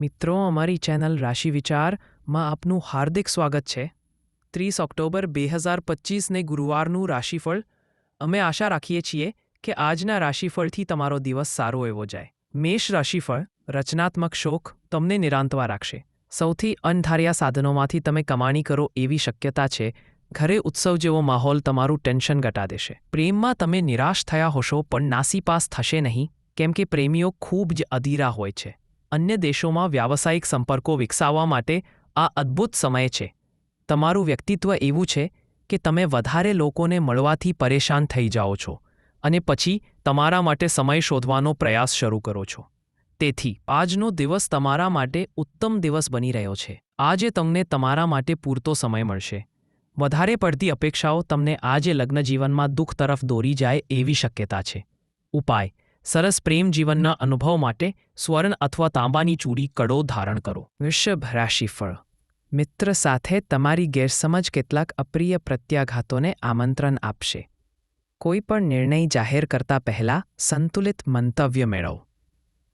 મિત્રો, અમારી ચેનલ રાશિ વિચારમાં આપનું હાર્દિક સ્વાગત છે. ત્રીસ ઓક્ટોબર બે હજાર પચીસને ગુરુવારનું રાશિફળ. અમે આશા રાખીએ છીએ કે આજના રાશિફળથી તમારો દિવસ સારો એવો જાય. મેષ રાશિફળ, રચનાત્મક શોખ તમને નિરાંતવા રાખશે. સૌથી અનધાર્યા સાધનોમાંથી તમે કમાણી કરો એવી શક્યતા છે. ઘરે ઉત્સવ જેવો માહોલ તમારું ટેન્શન ઘટા દેશે. પ્રેમમાં તમે નિરાશ થયા હોશો પણ નાસીપાસ થશે નહીં. કેમ કે પ્રેમીઓ ખૂબ જ અધીરા હોય છે. અન્ય દેશોમાં વ્યાવસાયિક સંપર્કો વિકસાવવા માટે આ અદ્ભુત સમય છે. તમારું વ્યક્તિત્વ એવું છે કે તમે વધારે લોકોને મળવાથી પરેશાન થઈ જાઓ છો અને પછી તમારા માટે સમય શોધવાનો પ્રયાસ શરૂ કરો છો. તેથી, આજનો દિવસ તમારા માટે ઉત્તમ દિવસ બની રહ્યો છે. આજે તમને તમારા માટે પૂરતો સમય મળશે. વધારે પડતી અપેક્ષાઓ તમને આજે લગ્ન જીવનમાં દુઃખ તરફ દોરી જાય એવી શક્યતા છે. ઉપાય. સરસ પ્રેમ જીવનના અનુભવ માટે સ્વર્ણ અથવા તાંબાની ચૂડી કડો ધારણ કરો. વૃષભ રાશિફળ. મિત્ર સાથે તમારી ગેરસમજ કેટલાક અપ્રિય પ્રત્યાઘાતોને આમંત્રણ આપશે. કોઈ પણ નિર્ણય જાહેર કરતા પહેલા સંતુલિત મંતવ્ય મેળવો.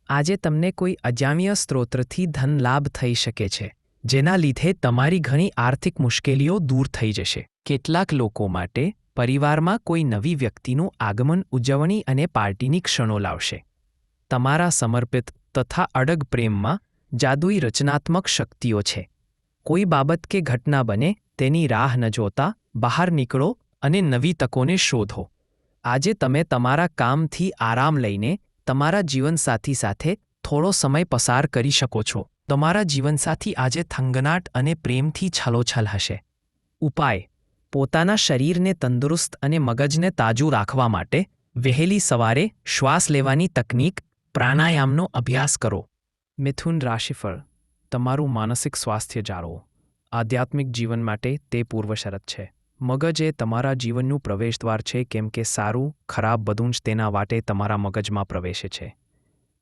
આજે તમને કોઈ અજામ્ય સ્ત્રોતથી ધન લાભ થઈ શકે છે, જેના લીધે તમારી ઘણી આર્થિક મુશ્કેલીઓ દૂર થઈ જશે. કેટલાક લોકો માટે પરિવારમાં કોઈ નવી વ્યક્તિનું આગમન, ઉજવણી અને પાર્ટીની ક્ષણો લાવશે. તમારા સમર્પિત તથા અડગ પ્રેમમાં જાદુઈ રચનાત્મક શક્તિઓ છે. કોઈ બાબત કે ઘટના બને, તેની રાહ ન જોતા, બહાર નીકળો અને નવી તકોને શોધો. આજે તમે તમારા કામથી આરામ લઈને તમારા જીવનસાથી સાથે થોડો સમય પસાર કરી શકો છો. તમારા જીવનસાથી આજે થંગનાટ અને પ્રેમથી છલોછલ હશે. ઉપાય. પોતાના શરીરને તંદુરસ્ત અને મગજને તાજું રાખવા માટે વહેલી સવારે શ્વાસ લેવાની તકનીક પ્રાણાયામનો અભ્યાસ કરો. મિથુન રાશિફળ, તમારું માનસિક સ્વાસ્થ્ય જાળવો. આધ્યાત્મિક જીવન માટે તે પૂર્વશરત છે. મગજ એ તમારા જીવનનું પ્રવેશદ્વાર છે, કેમ કે સારું, ખરાબ બધું જ તેના વાટે તમારા મગજમાં પ્રવેશે છે.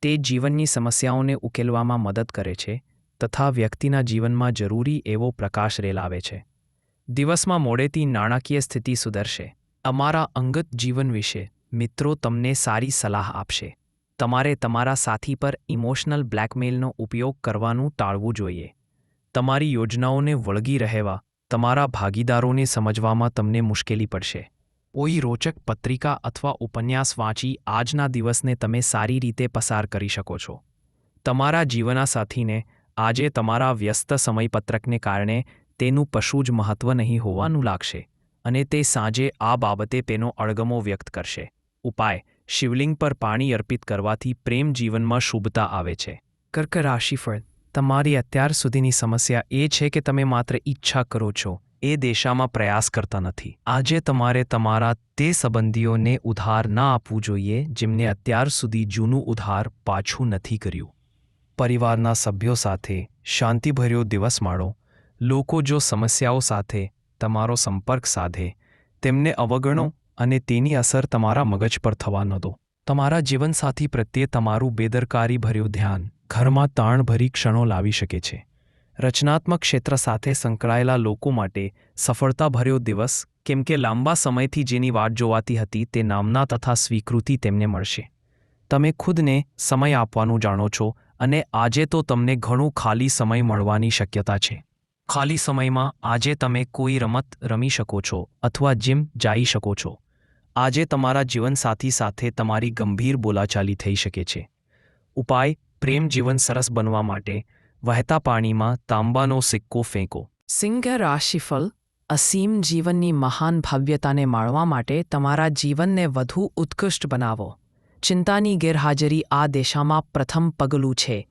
તે જીવનની સમસ્યાઓને ઉકેલવામાં મદદ કરે છે, તથા વ્યક્તિના જીવનમાં જરૂરી એવો પ્રકાશ રેલાવે છે. દિવસમાં મોડેથી નાણાકીય સ્થિતિ સુધરશે. અમારા અંગત જીવન વિશે મિત્રો તમને સારી સલાહ આપશે. તમારે તમારા સાથી પર ઇમોશનલ બ્લેકમેલનો ઉપયોગ કરવાનું ટાળવું જોઈએ. તમારી યોજનાઓને વળગી રહેવા, તમારા ભાગીદારોને સમજવામાં તમને મુશ્કેલી પડશે. કોઈ રોચક પત્રિકા અથવા ઉપન્યાસ વાંચી આજના દિવસને તમે સારી રીતે પસાર કરી શકો છો. તમારા જીવના સાથીને આજે તમારા વ્યસ્ત સમયપત્રકને કારણે તેનું પશુ જ મહત્વ નહીં હોવાનું લાગશે અને તે સાંજે આ બાબતે તેનો અળગમો વ્યક્ત કરશે. ઉપાય, શિવલિંગ પર પાણી અર્પિત કરવાથી પ્રેમ જીવનમાં શુભતા આવે છે. કર્ક રાશિફળ તમારી અત્યાર સુધીની સમસ્યા એ છે કે તમે માત્ર ઈચ્છા કરો છો, એ દેશામાં પ્રયાસ કરતા નથી. આજે તમારે તમારા તે સંબંધીઓને ઉધાર ના આપવું જોઈએ જેમને અત્યાર સુધી જૂનું ઉધાર પાછું નથી કર્યું. પરિવારના સભ્યો સાથે શાંતિભર્યો દિવસ માણો લોકો જો સમસ્યાઓ સાથે તમારો સંપર્ક સાધે, તેમને અવગણો અને તેની અસર તમારા મગજ પર થવા ન દો. તમારા જીવનસાથી પ્રત્યે તમારું બેદરકારીભર્યું ધ્યાન ઘરમાં તાણભરી ક્ષણો લાવી શકે છે. રચનાત્મક ક્ષેત્ર સાથે સંકળાયેલા લોકો માટે સફળતાભર્યો દિવસ, કેમ કે લાંબા સમયથી જેની વાટ જોવાતી હતી તે નામના તથા સ્વીકૃતિ તેમને મળશે. તમે ખુદને સમય આપવાનું જાણો છો અને આજે તો તમને ઘણું ખાલી સમય મળવાની શક્યતા છે. ખાલી સમયમાં આજે તમે કોઈ રમત રમી શકો છો અથવા જીમ જઈ શકો છો. આજે તમારા જીવનસાથી સાથે તમારી ગંભીર બોલાચાલી થઈ શકે છે. ઉપાય, પ્રેમ જીવન સરસ બનવા માટે વહેતા પાણીમાં તાંબાનો સિક્કો ફેંકો. સિંહ રાશિફળ, અસીમ જીવનની મહાન ભવ્યતાને માણવા માટે તમારા જીવનને વધુ ઉત્કૃષ્ટ બનાવો. ચિંતાની ગેરહાજરી આ દેશામાં પ્રથમ પગલું છે.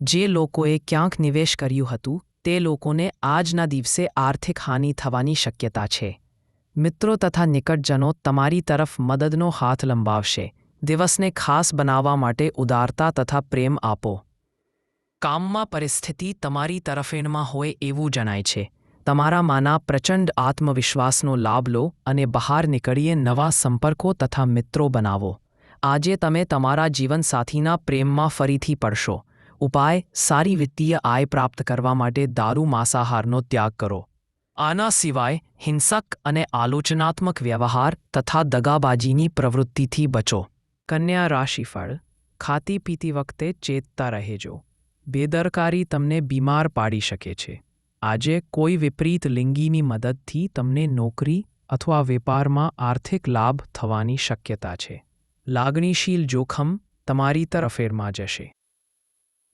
જે લોકોએ ક્યાંક નિવેશ કર્યું હતું તે લોકોને આજના દિવસે આર્થિક હાનિ થવાની શક્યતા છે. મિત્રો તથા નિકટજનો તમારી તરફ મદદનો હાથ લંબાવશે. દિવસને ખાસ બનાવવા માટે ઉદારતા તથા પ્રેમ આપો. કામમાં પરિસ્થિતિ તમારી તરફેણમાં હોય એવું જણાય છે. તમારા માના પ્રચંડ આત્મવિશ્વાસનો લાભ લો અને બહાર નીકળીએ નવા સંપર્કો તથા મિત્રો બનાવો. આજે તમે તમારા જીવનસાથીના પ્રેમમાં ફરીથી પડશો. ઉપાય, સારી વિત્તીય આય પ્રાપ્ત કરવા માટે દારૂ માંસાહારનો ત્યાગ કરો. આના સિવાય હિંસક અને આલોચનાત્મક વ્યવહાર તથા દગાબાજીની પ્રવૃત્તિથી બચો. કન્યા રાશિફળ, ખાતી પીતી વખતે ચેતતા રહેજો. બેદરકારી તમને બીમાર પાડી શકે છે. આજે કોઈ વિપરીત લિંગીની મદદથી તમને નોકરી અથવા વેપારમાં આર્થિક લાભ થવાની શક્યતા છે. લાગણીશીલ જોખમ તમારી તરફેરમાં જશે.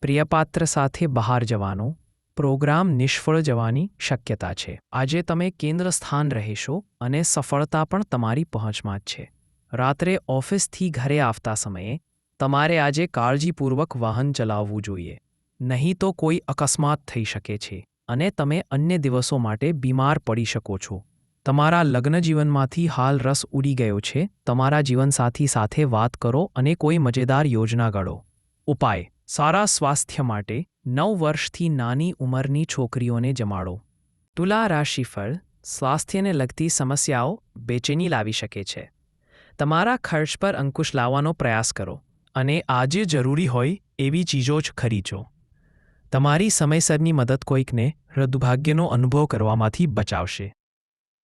પ્રિયપાત્ર સાથે બહાર જવાનો, પ્રોગ્રામ નિષ્ફળ જવાની શક્યતા છે. આજે તમે કેન્દ્ર સ્થાન રહેશો અને સફળતા પણ તમારી પહોંચમાં જ છે. રાત્રે ઓફિસથી ઘરે આવતા સમયે તમારે આજે કાળજીપૂર્વક વાહન ચલાવવું જોઈએ. નહીં તો કોઈ અકસ્માત થઈ શકે છે અને તમે અન્ય દિવસો માટે બીમાર પડી શકો છો. તમારા લગ્ન જીવનમાંથી હાલ રસ ઉડી ગયો છે. તમારા જીવનસાથી સાથે વાત કરો અને કોઈ મજેદાર યોજના ઘડો. ઉપાય. સારા સ્વાસ્થ્ય માટે નવ વર્ષથી નાની ઉંમરની છોકરીઓને જમાડો. તુલા રાશિફળ સ્વાસ્થ્યને લગતી સમસ્યાઓ બેચેની લાવી શકે છે. તમારા ખર્ચ પર અંકુશ લાવવાનો પ્રયાસ કરો અને આજે જરૂરી હોય એવી ચીજો જ ખરીજો તમારી સમયસરની મદદ કોઈકને હૃદભાગ્યનો અનુભવ કરવામાંથી બચાવશે.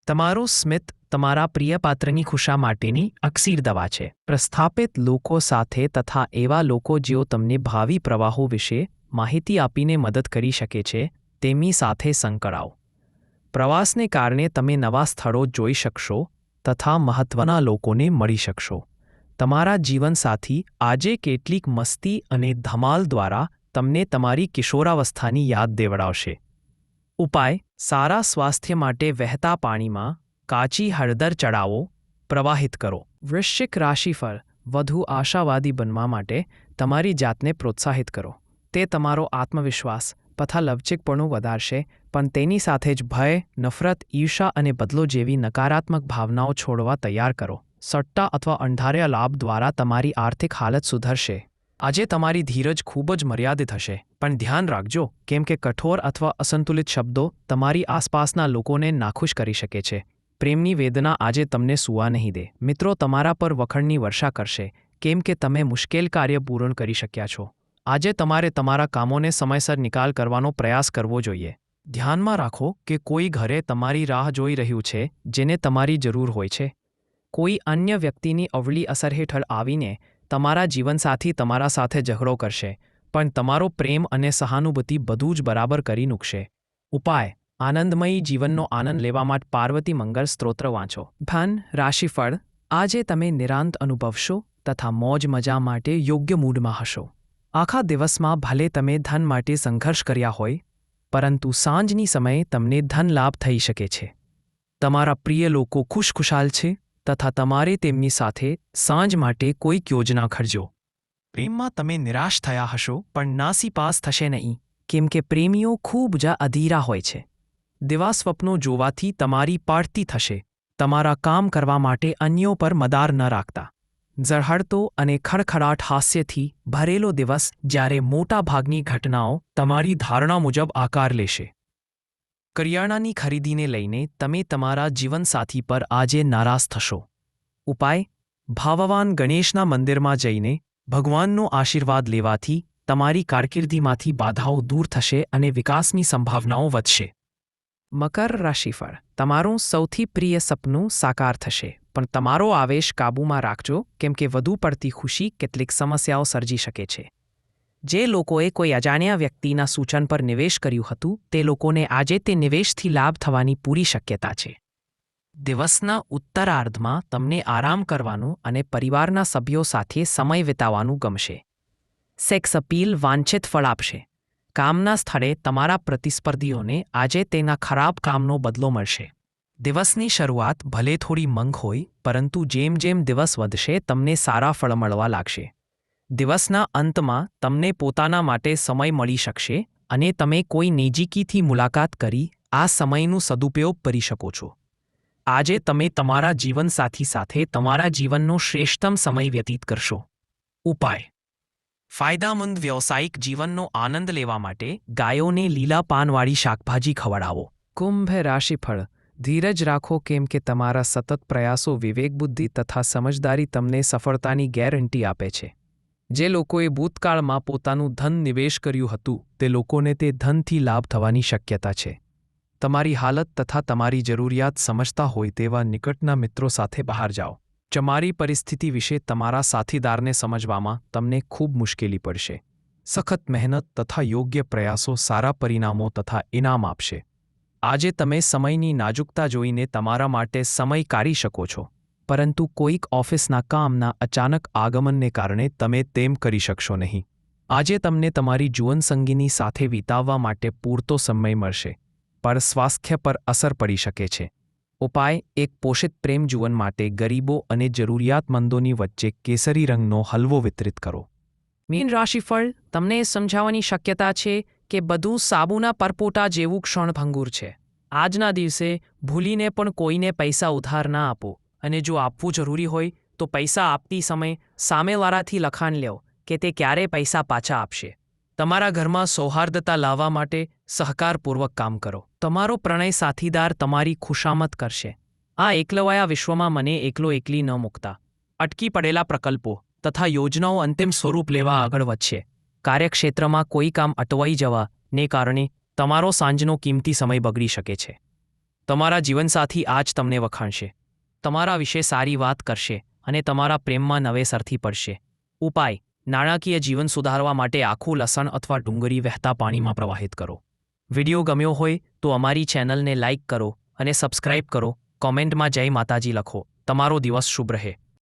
તમારું સ્મિત તમારા પ્રિય પાત્રની ખુશા માટેની અક્ષીર દવા છે. પ્રસ્થાપિત લોકો સાથે તથા એવા લોકો જેઓ તમને ભાવિ પ્રવાહો વિશે માહિતી આપીને મદદ કરી શકે છે, તેમની સાથે સંકળાઓ. પ્રવાસને કારણે તમે નવા સ્થળો જોઈ શકશો તથા મહત્ત્વના લોકોને મળી શકશો. તમારા જીવનસાથી આજે કેટલીક મસ્તી અને ધમાલ દ્વારા તમને તમારી કિશોરાવસ્થાની યાદ દેવડાવશે. ઉપાય, સારા સ્વાસ્થ્ય માટે વહેતા પાણીમાં કાચી હળદર ચડાવો, પ્રવાહિત કરો. વૃશ્ચિક રાશિફળ વધુ આશાવાદી બનવા માટે તમારી જાતને પ્રોત્સાહિત કરો. તે તમારો આત્મવિશ્વાસ તથા લવચિકપણું વધારશે, પણ તેની સાથે જ ભય, નફરત ઈર્ષા અને બદલો જેવી નકારાત્મક ભાવનાઓ છોડવા તૈયાર કરો. સટ્ટા અથવા અંધાર્યા લાભ દ્વારા તમારી આર્થિક હાલત સુધરશે. આજે તમારી ધીરજ ખૂબ જ મર્યાદિત હશે, પણ ધ્યાન રાખજો, કેમ કે કઠોર અથવા અસંતુલિત શબ્દો તમારી આસપાસના લોકોને નાખુશ કરી શકે છે. પ્રેમની વેદના આજે તમને સુવા નહીં દે. મિત્રો, તમારા પર વખણની વર્ષા કરશે, કેમ કે તમે મુશ્કેલ કાર્ય પૂર્ણ કરી શક્યા છો. આજે તમારે તમારા કામોને સમયસર નિકાલ કરવાનો પ્રયાસ કરવો જોઈએ. ધ્યાનમાં રાખો કે કોઈ ઘરે તમારી રાહ જોઈ રહ્યું છે, જેને તમારી જરૂર હોય છે. કોઈ અન્ય વ્યક્તિની અવળી અસર હેઠળ આવીને તમારા જીવનસાથી તમારા સાથે ઝઘડો કરશે, પણ તમારો પ્રેમ અને સહાનુભૂતિ બધું જ બરાબર કરી મૂકશે. ઉપાય, આનંદમયી જીવનનો આનંદ લેવા માટે પાર્વતી મંગળ સ્ત્રોત્ર વાંચો. ધન, રાશિફળ, આજે તમે નિરાંત અનુભવશો તથા મોજ મજા માટે યોગ્ય મૂડમાં હશો. આખા દિવસમાં ભલે તમે ધન માટે સંઘર્ષ કર્યા હોય, પરંતુ સાંજની સમયે તમને ધન લાભ થઈ શકે છે. તમારા પ્રિય લોકો ખુશખુશાલ છે તથા તમારે તેમની સાથે સાંજ માટે કોઈક યોજના ખર્જો. પ્રેમમાં તમે નિરાશ થયા હશો પણ નાસીપાસ થશે નહીં. કેમ કે પ્રેમીઓ ખૂબ જ અધીરા હોય છે. દિવા સ્વપ્નો જોવાથી તમારી પાડતી થશે. તમારા કામ કરવા માટે અન્યો પર મદાર ન રાખતા. ઝળહળતો અને ખડખડાટ હાસ્યથી ભરેલો દિવસ જ્યારે મોટાભાગની ઘટનાઓ તમારી ધારણા મુજબ આકાર લેશે. કરિયાણાની ખરીદીને લઈને તમે તમારા જીવનસાથી પર આજે નારાજ થશો. ઉપાય, ભાવવાન ગણેશના મંદિરમાં જઈને ભગવાનનો આશીર્વાદ લેવાથી તમારી કારકિર્દીમાંથી બાધાઓ દૂર થશે અને વિકાસની સંભાવનાઓ વધશે. મકર રાશિફળ તમારું સૌથી પ્રિય સપનું સાકાર થશે, પણ તમારો આવેશ કાબૂમાં રાખજો, કેમ કે વધુ પડતી ખુશી કેટલીક સમસ્યાઓ સર્જી શકે છે. જે લોકોએ કોઈ અજાણ્યા વ્યક્તિના સૂચન પર નિવેશ કર્યું હતું, તે લોકોને આજે તે નિવેશથી લાભ થવાની પૂરી શક્યતા છે. દિવસના ઉત્તરાર્ધમાં તમને આરામ કરવાનું અને પરિવારના સભ્યો સાથે સમય વિતાવવાનું ગમશે. સેક્સ અપીલ વાંછિત ફળ આપશે. કામના સ્થળે તમારા પ્રતિસ્પર્ધીઓને આજે તેના ખરાબ કામનો બદલો મળશે. દિવસની શરૂઆત ભલે થોડી મંગ હોય, પરંતુ જેમ જેમ દિવસ વધશે, તમને સારા ફળ મળવા લાગશે. દિવસના અંતમાં તમને પોતાના માટે સમય મળી શકશે અને તમે કોઈ નેજીકીથી મુલાકાત કરી આ સમયનું સદુપયોગ કરી શકો છો. આજે તમે તમારા જીવનસાથી સાથે તમારા જીવનનો શ્રેષ્ઠતમ સમય વ્યતીત કરશો. ઉપાય. ફાયદામંદ વ્યવસાયિક જીવનનો આનંદ લેવા માટે ગાયોને લીલા પાનવાળી શાકભાજી ખવડાવો. કુંભ રાશિફળ. ધીરજ રાખો કેમ કે તમારા સતત પ્રયાસો વિવેકબુદ્ધિ તથા સમજદારી તમને સફળતાની ગેરંટી આપે છે. જે લોકોએ ભૂતકાળમાં પોતાનું ધન નિવેશ કર્યું હતું, તે લોકોને તે ધનથી લાભ થવાની શક્યતા છે. તમારી હાલત તથા તમારી જરૂરિયાત સમજતા હોય તેવા નિકટના મિત્રો સાથે બહાર જાઓ. તમારી પરિસ્થિતિ વિશે તમારા સાથીદારને સમજવામાં તમને ખૂબ મુશ્કેલી પડશે. સખત મહેનત તથા યોગ્ય પ્રયાસો સારા પરિણામો તથા ઇનામ આપશે. આજે તમે સમયની નાજુકતા જોઈને તમારા માટે સમય કાઢી શકો છો. પરંતુ કોઈક ઓફિસના કામના અચાનક આગમનને કારણે તમે તેમ કરી શકશો નહીં. આજે તમને તમારી જીવનસંગીની સાથે વિતાવવા માટે પૂરતો સમય મળશે, પણ સ્વાસ્થ્ય પર અસર પડી શકે છે. ઉપાય, એક પોષિત પ્રેમ જીવન માટે ગરીબો અને જરૂરિયાતમંદોની વચ્ચે કેસરી રંગનો હલવો વિતરિત કરો. મીન રાશિફળ, તમને એ સમજાવવાની શક્યતા છે કે બધું સાબુના પરપોટા જેવું ક્ષણભંગુર છે. આજના દિવસે ભૂલીને પણ કોઈને પૈસા ઉધાર ના આપો. અને જો આપવું જરૂરી હોય, તો પૈસા આપતી સમય સામેવાળાથી લખાણ લ્યો કે તે ક્યારે પૈસા પાછા આપશે. તમારા ઘરમાં સૌહાર્દતા લાવવા માટે સહકારપૂર્વક કામ કરો. તમારો પ્રણય સાથીદાર તમારી ખુશામત કરશે. આ એકલવાયા વિશ્વમાં મને એકલો એકલી ન મૂકતા. અટકી પડેલા પ્રકલ્પો તથા યોજનાઓ અંતિમ સ્વરૂપ લેવા આગળ વધશે. કાર્યક્ષેત્રમાં કોઈ કામ અટવાઈ જવાને કારણે તમારો સાંજનો કિંમતી સમય બગડી શકે છે. તમારા જીવનસાથી આજ તમને વખાણશે. તમારા વિશે સારી વાત કરશે અને તમારા પ્રેમમાં નવેસરથી પડશે. ઉપાય, નાણાકીય જીવન સુધારવા માટે આખું લસણ અથવા ડુંગળી વહેતા પાણીમાં પ્રવાહિત કરો. વિડિયો ગમ્યો હોય તો અમારી ચેનલને લાઇક કરો અને સબસ્ક્રાઇબ કરો. કોમેન્ટમાં જય માતાજી લખો. તમારો દિવસ શુભ રહે.